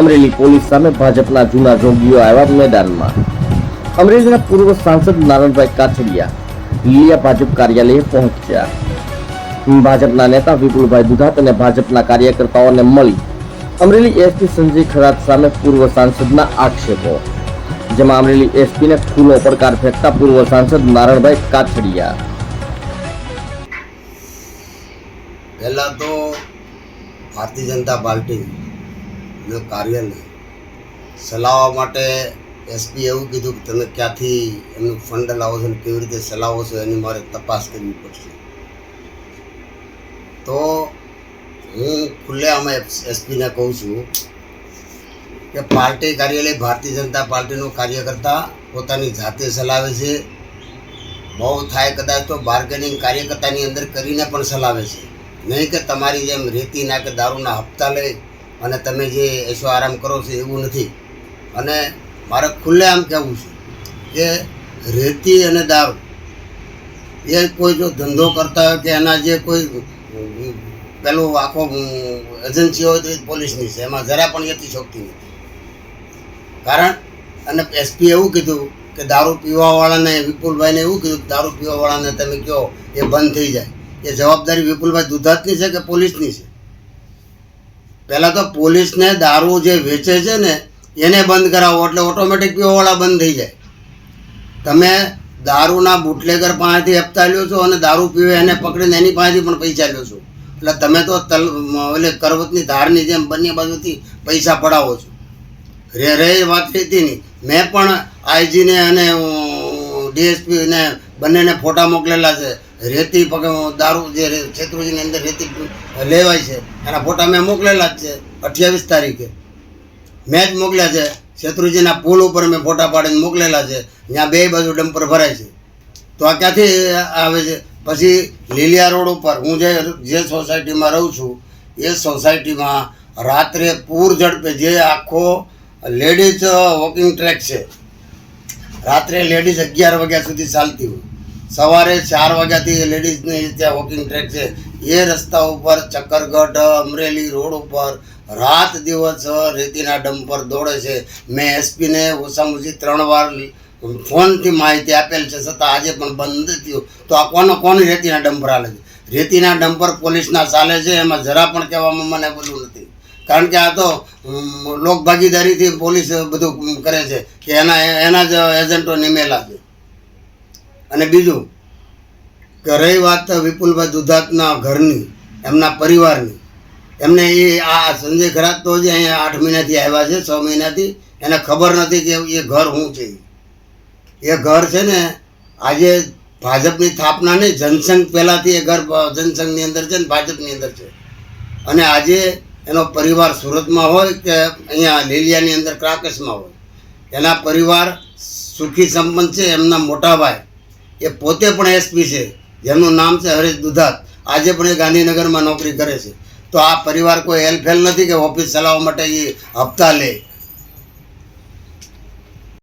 Amreli police સામે ભાજપના જૂના જોગીઓ આવ્યા મેદાનમાં. અમરેલીના પૂર્વ સાંસદ નારણભાઈ કાછડિયા લીલિયા ભાજપ કાર્યાલયે પહોંચ્યા. ભાજપના નેતા વિપુલભાઈ દુધાત અને ભાજપના કાર્યકર્તાઓને મળી અમરેલી એસપી સંજય ખરાત સામે પૂર્વ સાંસદના આક્ષેપો, જેમાં અમરેલી એસપીને ખુલ્લો પડકાર ફેંકતા પૂર્વ સાંસદ નારણભાઈ કાછડિયા પહેલાં તો ભારતીય જનતા પાર્ટીનું કાર્યાલય. ચલાવવા માટે એસપી એવું કીધું કે તમે ક્યાંથી એમનું ફંડ લાવો છો અને કેવી રીતે ચલાવો છો એની મારે તપાસ કરવી પડશે. તો હું ખુલ્લે અમે એસપીને કહું છું કે પાર્ટી કાર્યાલય ભારતીય જનતા પાર્ટીનો કાર્યકર્તા પોતાની જાતે ચલાવે છે. બહુ થાય કદાચ તો બાર્ગેનિંગ કાર્યકર્તાની અંદર કરીને પણ ચલાવે છે. નહીં કે તમારી જેમ રેતીના કે દારૂના હપ્તા લઈ અને તમે જે એશો આરામ કરો છો એવું નથી. અને મારે ખુલ્લે આમ કહેવું છે કે રેતી અને દારૂ એ કોઈ જો ધંધો કરતા હોય કે એના જે કોઈ પેલું આખો એજન્સી હોય તો એ પોલીસની છે. એમાં જરા પણ યતી શોખતી નથી. કારણ અને એસપી એવું કીધું કે દારૂ પીવાવાળાને, વિપુલભાઈને એવું કીધું કે દારૂ પીવાવાળાને તમે કહો એ બંધ થઈ જાય. એ જવાબદારી વિપુલભાઈ દુધાતની છે કે પોલીસની છે? પહેલાં તો પોલીસને દારૂ જે વેચે છે ને, એને બંધ કરાવો, એટલે ઓટોમેટિક પીવાવાળા બંધ થઈ જાય. તમે દારૂના બુટલેગર પાસેથી હપ્તા લ્યો છો અને દારૂ પીવે એને પકડીને એની પાસેથી પણ પૈસા લ્યો છો. એટલે તમે તો તલ એટલે કરવતની ધારની જેમ બંને બાજુથી પૈસા પડાવો છો. રે રે વાત હતી નહીં. મેં પણ આઈજીને અને ડીએસપીને બંનેને ફોટા મોકલેલા છે. રેતી દારૂ જે શેત્રુજીની અંદર રેતી લેવાય છે, એના ફોટા મેં મોકલેલા જ છે, અઠ્યાવીસ તારીખે. મેં જ મોકલ્યા છે, શેત્રુજીના પુલ ઉપર મેં ફોટા પાડીને મોકલેલા છે, ત્યાં બે બાજુ ડમ્પર ભરાય છે. તો આ ક્યાંથી આવે છે? પછી લીલિયા રોડ ઉપર હું જે જે સોસાયટીમાં રહું છું, એ સોસાયટીમાં રાત્રે પૂર ઝડપે જે આખો લેડીઝ વોકિંગ ટ્રેક છે. રાત્રે લેડીઝ અગિયાર વાગ્યા સુધી ચાલતી હોય. સવારે ચાર વાગ્યાથી લેડીઝની ત્યાં વોકિંગ ટ્રેક છે. એ રસ્તા ઉપર ચક્કરગઢ, અમરેલી રોડ ઉપર રાત દિવસ રેતીના ડમ્પર દોડે છે. મેં એસપીને ઓછામાં ઓછી ત્રણ વાર ફોનથી માહિતી આપેલ છે, છતાં આજે પણ બંધ નથી થયું. તો આ કોનો કોણ રેતીના ડમ્પર હાલે છે? રેતીના ડમ્પર પોલીસના ચાલે છે, એમાં જરા પણ કહેવામાં મને બધું નથી. કારણ કે આ તો લોકભાગીદારીથી પોલીસ બધું કરે છે, કે એના એના જ એજન્ટો નિમેલા છે. અને બીજું કે રહી વાત વિપુલભાઈ દુધાતના ઘરની, એમના પરિવારની. એમને એ આ સંજય ખરાત તો જે અહીંયા આઠ મહિનાથી આવ્યા છે, છ મહિનાથી. એને ખબર નથી કે એ ઘર શું છે. એ ઘર છે ને, આજે ભાજપની સ્થાપના નહીં, જનસંઘ પહેલાંથી એ ઘર જનસંઘની અંદર છે ને, ભાજપની અંદર છે. અને આજે એનો પરિવાર સુરતમાં હોય કે અહીંયા લીલિયાની અંદર ક્રાકસમાં હોય. એના પરિવાર સુખી સંપન્ન છે, એમના મોટા ભાઈ. એ પોતે પણ એસપી છે. જેમનું નામ છે હરેશ દુધાત. આજે પણ એ ગાંધીનગરમાં નોકરી કરે છે. તો આ પરિવાર કોઈ હેલ્પફેલ નથી કે ઓફિસ ચલાવવા માટે એ હપ્તા લે.